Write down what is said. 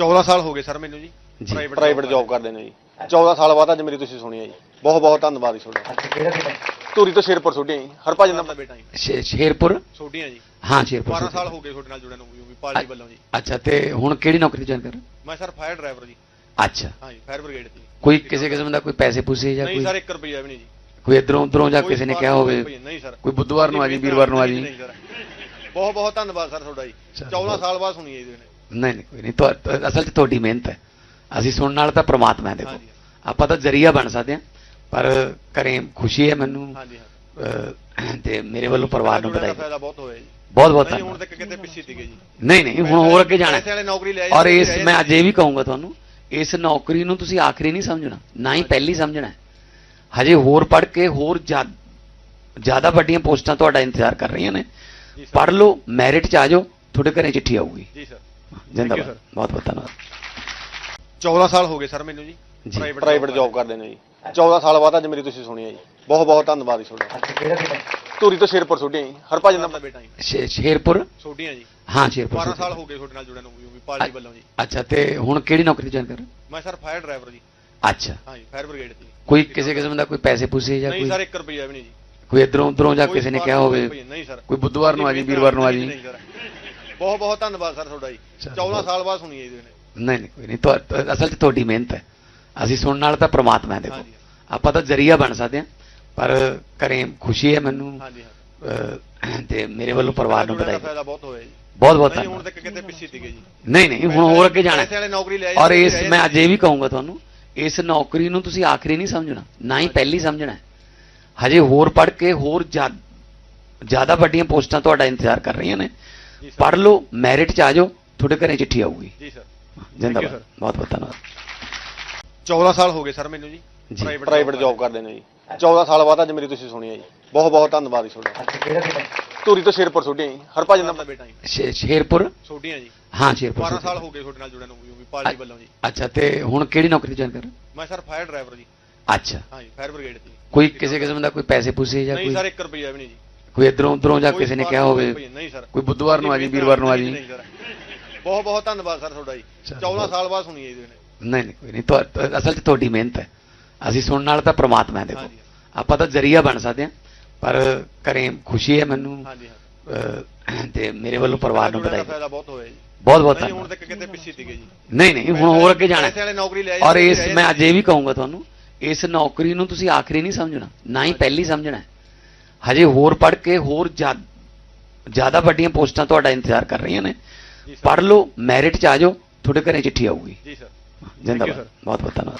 14 ਸਾਲ ਹੋ ਗਏ ਸਰ ਮੈਨੂੰ ਜੀ। ਜੀ। ਪ੍ਰਾਈਵੇਟ ਜੌਬ ਕਰਦੇ ਨੇ ਜੀ। 14 ਸਾਲ ਬਾਅਦ ਅੱਜ ਮੇਰੀ ਤੁਸੀਂ ਸੁਣੀ ਹੈ ਜੀ। ਬਹੁਤ ਬਹੁਤ ਧੰਨਵਾਦ ਜੀ ਤੁਹਾਡਾ। ਅੱਛਾ ਕਿਹੜਾ ਕਿਹੜਾ ਧੂਰੀ ਤੋਂ ਸ਼ੇਰਪੁਰ ਛੁੱਟੀਆਂ ਜੀ। ਹਰਭਜਨ ਦਾ ਦਾ ਬੇਟਾ ਜੀ। ਸ਼ੇ- ਸ਼ੇਰਪੁਰ? ਛੋਟੀਆਂ ਜੀ। ਹਾਂ ਸ਼ੇਰਪੁਰ 12 ਸਾਲ ਹੋ ਗਏ ਤੁਹਾਡੇ ਨਾਲ ਜੁੜਨ ਨੂੰ ਵੀ ਪਾਰਟੀ ਵੱਲੋਂ ਜੀ। ਅੱਛਾ ਤੇ ਹੁਣ ਕਿਹੜੀ ਨੌਕਰੀ ਜੁਆਇਨ ਕਰ ਮੈਂ ਸਰ ਫਾਇਰ ਡਰਾਈਵਰ ਜੀ। ਅੱਛਾ। ਹਾਂ ਜੀ ਫਾਇਰ ਬ੍ਰਿਗੇਡ ਦੀ ਕੋਈ ਕਿਸੇ ਕਿਸਮ ਦਾ ਕੋਈ ਪੈਸੇ ਪੂਸੇ ਜਾਂ ਨਹੀਂ ਕੋਈ ਸਰ 1 ਰੁਪਿਆ ਵੀ ਨਹੀਂ ਜੀ। ਕੋਈ ਇਧਰੋਂ ਉਧਰੋਂ ਜਾਂ ਕੋਈ ਕਿਸੇ ਨੇ ਕਿਹਾ ਹੋਵੇ। ਕੋਈ ਨਹੀਂ ਸਰ। ਕੋਈ ਬੁੱਧਵਾਰ ਨੂੰ ਆ ਜੀ ਵੀਰਵਾਰ ਨੂੰ ਆ ਜੀ। ਨਹੀਂ ਸਰ। ਬਹੁਤ ਬਹੁਤ ਧੰਨਵਾਦ ਸਰ ਤੁਹਾਡਾ ਜੀ। ਚਲੋ। 14 ਸਾਲ ਬਾਅਦ ਸੁਣੀ ਹੈ ਜੀ ਇਹਨੇ ਨਹੀਂ ਨਹੀਂ ਕੋਈ ਨਹੀਂ। ਤੁਹਾ- ਤੁਹਾ- ਅਸਲ 'ਚ ਤੁਹਾਡੀ ਮਿਹਨਤ ਹੈ। ਅਸੀਂ ਸੁਣਨ ਨਾਲ ਤਾਂ ਪ੍ਰਮਾਤਮਾ ਹੈ ਦੇਖੋ ਆਪਾਂ ਤਾਂ ਜ਼ਰੀਆ ਬਣ ਸਕਦੇ ਹਾਂ ਪਰ ਘਰੇ ਖੁਸ਼ੀ ਹੈ ਮੈਨੂੰ। ਤੇ ਮੇਰੇ ਵੱਲੋਂ ਪਰਿਵਾਰ ਨੂੰ ਦਾ ਵਧਾਈ। ਬਹੁਤ ਹੋਇਆ ਜੀ। ਬਹੁਤ ਬਹੁਤ ਹੁਣ ਧੰਨਵਾਦ। ਤੱਕ ਕਿਤੇ ਪਿੱਛੇ ਸੀਗੇ ਜੀ। ਨਹੀਂ ਨਹੀਂ ਹੁਣ ਹੋਰ ਅੱਗੇ ਜਾਣਾ ਔਰ ਇਸ ਮੈਂ ਅੱਜ ਇਹ ਵੀ ਕਹੂੰਗਾ ਤੁਹਾਨੂੰ ਇਸ ਨੌਕਰੀ ਨੂੰ ਤੁਸੀਂ ਆਖਰੀ ਨਹੀਂ ਸਮਝਣਾ ਨਾ ਹੀ ਪਹਿਲੀ ਸਮਝਣਾ। ਹਜੇ ਹੋਰ ਪੜ੍ਹ ਕੇ ਹੋਰ ਜ਼ਿਆ- ਜ਼ਿਆਦਾ ਵੱਡੀਆਂ ਪੋਸਟਾਂ ਤੁਹਾਡਾ ਇੰਤਜ਼ਾਰ ਕਰ ਰਹੀਆਂ ਨੇ। ਪੜ੍ਹ ਲਓ ਮੈਰਿਟ ਚ ਆ ਜਾਓ ਤੁਹਾਡੇ ਘਰੇ ਚਿੱਠੀ ਆਊਗੀ। ਜੀ ਸਰ। ਜਿੰਦਾਬਾਦ. ਬਹੁਤ ਬਹੁਤ ਧੰਨਵਾਦ। 14 ਸਾਲ ਹੋ ਗਏ ਸਰ ਮੈਨੂੰ ਜੀ। ਪ੍ਰਾਈਵੇਟ ਜੌਬ ਕਰਦੇ ਨੇ ਜੀ। 14 ਸਾਲ ਬਾਅਦ ਅੱਜ ਮੇਰੀ ਤੁਸੀਂ ਸੁਣੀ ਹੈ ਜੀ। ਬਹੁਤ ਬਹੁਤ ਧੰਨਵਾਦ ਜੀ ਤੁਹਾਡਾ। ਧੂਰੀ ਤੋਂ ਸ਼ੇਰਪੁਰ ਛੁੱਟੀਆਂ ਜੀ। ਹਰਭਜਨ ਦਾ ਦਾ ਬੇਟਾ ਜੀ। ਸ਼ੇਰਪੁਰ? ਛੋਟੀਆਂ ਜੀ। ਹਾਂ ਸ਼ੇਰਪੁਰ 12 ਸਾਲ ਹੋ ਗਏ ਤੁਹਾਡੇ ਨਾਲ ਜੁੜਨ ਨੂੰ ਵੀ ਪਾਰਟੀ ਵੱਲੋਂ ਜੀ। ਅੱਛਾ ਤੇ ਹੁਣ ਕਿਹੜੀ ਨੌਕਰੀ ਜੁਆਇਨ ਕਰ ਮੈਂ ਸਰ ਫਾਇਰ ਡਰਾਈਵਰ ਜੀ। ਅੱਛਾ। ਹਾਂ ਜੀ ਫਾਇਰ ਬ੍ਰਿਗੇਡ ਦੀ ਕੋਈ ਕਿਸੇ ਕਿਸਮ ਦਾ ਕੋਈ ਪੈਸੇ ਪੂਸੇ ਜਾਂ ਨਹੀਂ ਕੋਈ ਸਰ 1 ਰੁਪਿਆ ਵੀ ਨਹੀਂ ਜੀ। ਕੋਈ ਇਧਰੋਂ ਉਧਰੋਂ ਜਾਂ ਕਿਸੇ ਨੇ ਕਿਹਾ ਹੋਵੇ। ਕੋਈ ਨਹੀਂ ਸਰ ਕੋਈ ਬੁੱਧਵਾਰ ਨੂੰ ਆ ਜੀ ਵੀਰਵਾਰ ਨੂੰ ਆ ਜੀ। ਨਹੀਂ ਸਰ ਬਹੁਤ ਬਹੁਤ ਧੰਨਵਾਦ ਸਰ ਤੁਹਾਡਾ ਜੀ। ਚਲੋ। 14 ਸਾਲ ਬਾਅਦ ਸੁਣੀ ਹੈ ਜੀ ਨਹੀਂ ਨਹੀਂ ਕੋਈ ਨਹੀਂ ਅਸਲ 'ਚ ਤੁਹਾਡੀ ਮਿਹਨਤ ਹੈ। ਅਸੀਂ ਸੁਣਨ ਨਾਲ ਤਾਂ ਪ੍ਰਮਾਤਮਾ ਹੈ ਦੇਖੋ। ਆਪਾਂ ਤਾਂ ਜ਼ਰੀਆ ਬਣ ਸਕਦੇ ਹਾਂ ਪਰ ਘਰੇ ਖੁਸ਼ੀ ਹੈ ਮੈਨੂੰ। ਤੇ ਮੇਰੇ ਵੱਲੋਂ ਪਰਿਵਾਰ ਨੂੰ ਵਧਾਈ ਬਹੁਤ ਹੋਇਆ ਜੀ। ਬਹੁਤ ਬਹੁਤ ਨਹੀਂ ਹੁਣ ਧੰਨਵਾਦ। ਤੱਕ ਕਿਤੇ ਪਿੱਛੇ ਸੀਗੇ ਜੀ। ਨਹੀਂ ਨਹੀਂ ਹੁਣ ਹੋਰ ਅੱਗੇ ਜਾਣਾ ਵਾਲੇ ਔਰ ਇਸ ਮੈਂ ਅੱਜ ਇਹ ਵੀ ਕਹੂੰਗਾ ਤੁਹਾਨੂੰ ਇਸ ਨੌਕਰੀ ਨੂੰ ਤੁਸੀਂ ਆਖਰੀ ਨਹੀਂ ਸਮਝਣਾ ਨਾ ਹੀ ਪਹਿਲੀ ਸਮਝਣਾ ਹੈ। ਹਜੇ ਹੋਰ ਪੜ੍ਹ ਕੇ ਹੋਰ ਜ਼ਿਆ- ਜ਼ਿਆਦਾ ਵੱਡੀਆਂ ਪੋਸਟਾਂ ਤੁਹਾਡਾ ਇੰਤਜ਼ਾਰ ਕਰ ਰਹੀਆਂ ਨੇ। ਜੀ ਪੜ੍ਹ ਲਓ ਮੈਰਿਟ ਚ ਆ ਜਾਓ ਤੁਹਾਡੇ ਘਰੇ ਚਿੱਠੀ ਆਊਗੀ। ਜੀ ਸਰ ਜਿੰਦਾਬਾਦ. ਬਹੁਤ ਬਹੁਤ ਧੰਨਵਾਦ। 14 ਸਾਲ ਹੋ ਗਏ ਸਰ ਮੈਨੂੰ ਜੀ। ਜੀ। ਪ੍ਰਾਈਵੇਟ ਜੌਬ ਕਰਦੇ ਨੇ ਜੀ। 14 ਸਾਲ ਬਾਅਦ ਅੱਜ ਮੇਰੀ ਤੁਸੀਂ ਸੁਣੀ ਹੈ ਜੀ। ਬਹੁਤ ਬਹੁਤ ਧੰਨਵਾਦ ਜੀ ਤੁਹਾਡਾ। ਅੱਛਾ ਕਿਹੜਾ ਕਿਹੜਾ ਧੂਰੀ ਤੋਂ ਸ਼ੇਰਪੁਰ ਛੁੱਟੀਆਂ ਜੀ। ਹਰਭਜਨ ਦਾ ਦਾ ਬੇਟਾ ਜੀ। ਸ਼ੇਰਪੁਰ? ਛੋਟੀਆਂ ਜੀ। ਹਾਂ ਸ਼ੇਰਪੁਰ 12 ਸਾਲ ਹੋ ਗਏ ਤੁਹਾਡੇ ਨਾਲ ਜੁੜਨ ਨੂੰ ਵੀ ਪਾਰਟੀ ਵੱਲੋਂ ਜੀ। ਅੱਛਾ ਤੇ ਹੁਣ ਕਿਹੜੀ ਨੌਕਰੀ ਜੁਆਇਨ ਕਰ ਮੈਂ ਸਰ ਫਾਇਰ ਡਰਾਈਵਰ ਜੀ। ਅੱਛਾ। ਹਾਂ ਜੀ ਫਾਇਰ ਬ੍ਰਿਗੇਡ ਦੀ ਕੋਈ ਕਿਸੇ ਕਿਸਮ ਦਾ ਕੋਈ ਪੈਸੇ ਪੂਸੇ ਜਾਂ ਨਹੀਂ ਕੋਈ ਸਰ 1 ਰੁਪਿਆ ਵੀ ਨਹੀਂ ਜੀ। ਕੋਈ ਇਧਰੋਂ ਉਧਰੋਂ ਜਾਂ ਕਿਸੇ ਨੇ ਕਿਹਾ ਹੋਵੇ ਨਹੀਂ ਸਰ। ਕੋਈ ਬੁੱਧਵਾਰ ਨੂੰ ਆ ਜੀ ਵੀਰਵਾਰ ਨੂੰ ਆ ਜੀ। ਬਹੁਤ ਬਹੁਤ ਧੰਨਵਾਦ ਸਰ ਤੁਹਾਡਾ ਜੀ। ਚਲੋ। 14 ਸਾਲ ਬਾਅਦ ਸੁਣੀ ਜੀ ਨਹੀਂ ਨਹੀਂ ਕੋਈ ਨਹੀਂ। ਅਸਲ 'ਚ ਤੁਹਾਡੀ ਮਿਹਨਤ ਹੈ। ਅਸੀਂ ਸੁਣਨ ਨਾਲ ਤਾਂ ਪ੍ਰਮਾਤਮਾ ਹੈ ਦੇਖੋ। ਆਪਾਂ ਤਾਂ ਜ਼ਰੀਆ ਬਣ ਸਕਦੇ ਹਾਂ ਪਰ ਘਰੇ ਖੁਸ਼ੀ ਹੈ ਮੈਨੂੰ। ਤੇ ਮੇਰੇ ਵੱਲੋਂ ਪਰਿਵਾਰ ਨੂੰ ਵਧਾਈ ਬਹੁਤ ਹੋਇਆ ਜੀ। ਬਹੁਤ ਹੁਣ ਤੱਕ ਕਿਤੇ ਪਿੱਛੇ ਸੀਗੇ ਜੀ। ਨਹੀਂ ਨਹੀਂ ਹੁਣ ਹੋਰ ਅੱਗੇ ਜਾਣਾ ਔਰ ਇਸ ਮੈਂ ਅੱਜ ਇਹ ਵੀ ਕਹੂੰਗਾ ਤੁਹਾਨੂੰ ਇਸ ਨੌਕਰੀ ਨੂੰ ਤੁਸੀਂ ਆਖਰੀ ਨਹੀਂ ਸਮਝਣਾ ਨਾ ਹੀ ਪਹਿਲੀ ਸਮਝਣਾ। ਹਜੇ ਹੋਰ ਪੜ੍ਹ ਕੇ ਹੋਰ ਜ਼ਿਆ- ਜ਼ਿਆਦਾ ਵੱਡੀਆਂ ਪੋਸਟਾਂ ਤੁਹਾਡਾ ਇੰਤਜ਼ਾਰ ਕਰ ਰਹੀਆਂ ਨੇ। ਪੜ੍ਹ ਲਓ ਮੈਰਿਟ ਚ ਆ ਜਾਓ ਤੁਹਾਡੇ ਘਰੇ ਚਿੱਠੀ ਆਊਗੀ। ਜੀ ਸਰ। ਜਿੰਦਾਬਾਦ. ਬਹੁਤ ਬਹੁਤ ਧੰਨਵਾਦ।